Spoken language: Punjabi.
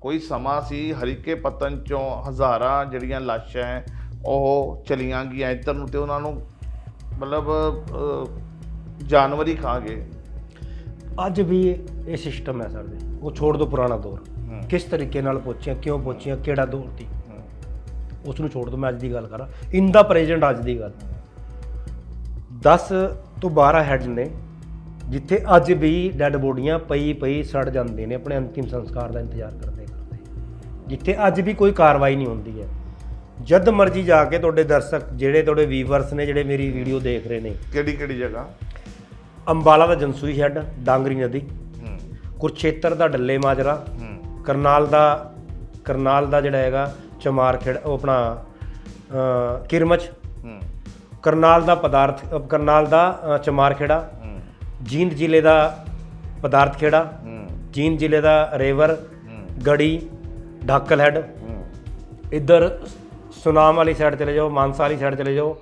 ਕੋਈ ਸਮਾਂ ਸੀ ਹਰੀਕੇ ਪਤਨ ਚੋਂ ਹਜ਼ਾਰਾਂ ਜਿਹੜੀਆਂ ਲਾਸ਼ਾਂ ਹੈ, ਉਹ ਚਲੀਆਂ ਗਈਆਂ ਇੱਧਰ ਨੂੰ ਤੇ ਉਹਨਾਂ ਨੂੰ ਮਤਲਬ ਜਾਨਵਰ ਹੀ ਖਾ ਗਏ। ਅੱਜ ਵੀ ਇਹ ਸਿਸਟਮ ਹੈ ਸਰ ਜੀ ਉਹ ਛੋੜ ਦੋ ਪੁਰਾਣਾ ਦੌਰ। ਕਿਸ ਤਰੀਕੇ ਨਾਲ ਪਹੁੰਚੀਆਂ ਕਿਉਂ ਪਹੁੰਚੀਆਂ ਕਿਹੜਾ ਦੌਰ ਸੀ। ਉਸ ਨੂੰ ਛੋੜ ਦੋ ਮੈਂ ਅੱਜ ਦੀ ਗੱਲ ਕਰਾਂ ਇਨ ਦਾ ਪ੍ਰੈਜ਼ੈਂਟ ਅੱਜ ਦੀ ਗੱਲ। 10 ਤੋਂ 12 ਹੈਡ ਨੇ ਜਿੱਥੇ ਅੱਜ ਵੀ ਡੈੱਡ ਬੋਡੀਆਂ ਪਈ ਪਈ ਸੜ ਜਾਂਦੇ ਨੇ ਆਪਣੇ ਅੰਤਿਮ ਸੰਸਕਾਰ ਦਾ ਇੰਤਜ਼ਾਰ ਕਰਦੇ ਕਰਦੇ। ਜਿੱਥੇ ਅੱਜ ਵੀ ਕੋਈ ਕਾਰਵਾਈ ਨਹੀਂ ਹੁੰਦੀ ਹੈ। ਜਦ ਮਰਜ਼ੀ ਜਾ ਕੇ ਤੁਹਾਡੇ ਦਰਸ਼ਕ ਜਿਹੜੇ ਤੁਹਾਡੇ ਵੀਵਰਸ ਨੇ ਜਿਹੜੇ ਮੇਰੀ ਵੀਡੀਓ ਦੇਖ ਰਹੇ ਨੇ। ਕਿਹੜੀ ਕਿਹੜੀ ਜਗ੍ਹਾ? ਅੰਬਾਲਾ ਦਾ ਜਨਸੂਈ ਹੈਡ ਡਾਂਗਰੀ ਨਦੀ। ਕੁਰਛੇਤਰ ਦਾ ਡੱਲੇ ਮਾਜਰਾ। ਕਰਨਾਲ ਦਾ ਕਰਨਾਲ ਦਾ ਜਿਹੜਾ ਹੈਗਾ ਚਮਾਰ ਖੇੜ ਉਹ ਆਪਣਾ ਕਿਰਮਚ। ਕਰਨਾਲ ਦਾ ਪਦਾਰਥ ਕਰਨਾਲ ਦਾ ਅ, ਚਮਾਰ ਖੇੜਾ ਹੂੰ। ਜੀਂਦ ਜ਼ਿਲ੍ਹੇ ਦਾ ਪਦਾਰਥ ਖੇੜਾ ਜੀਂਦ ਜ਼ਿਲ੍ਹੇ ਦਾ ਰੇਵਰ ਗੜੀ ਢਾਕਲ ਹੈਡ ਇੱਧਰ ਸੁਨਾਮ ਵਾਲੀ ਸਾਈਡ ਚਲੇ ਜਾਓ ਮਾਨਸਾ ਵਾਲੀ ਸਾਈਡ ਚਲੇ ਜਾਓ।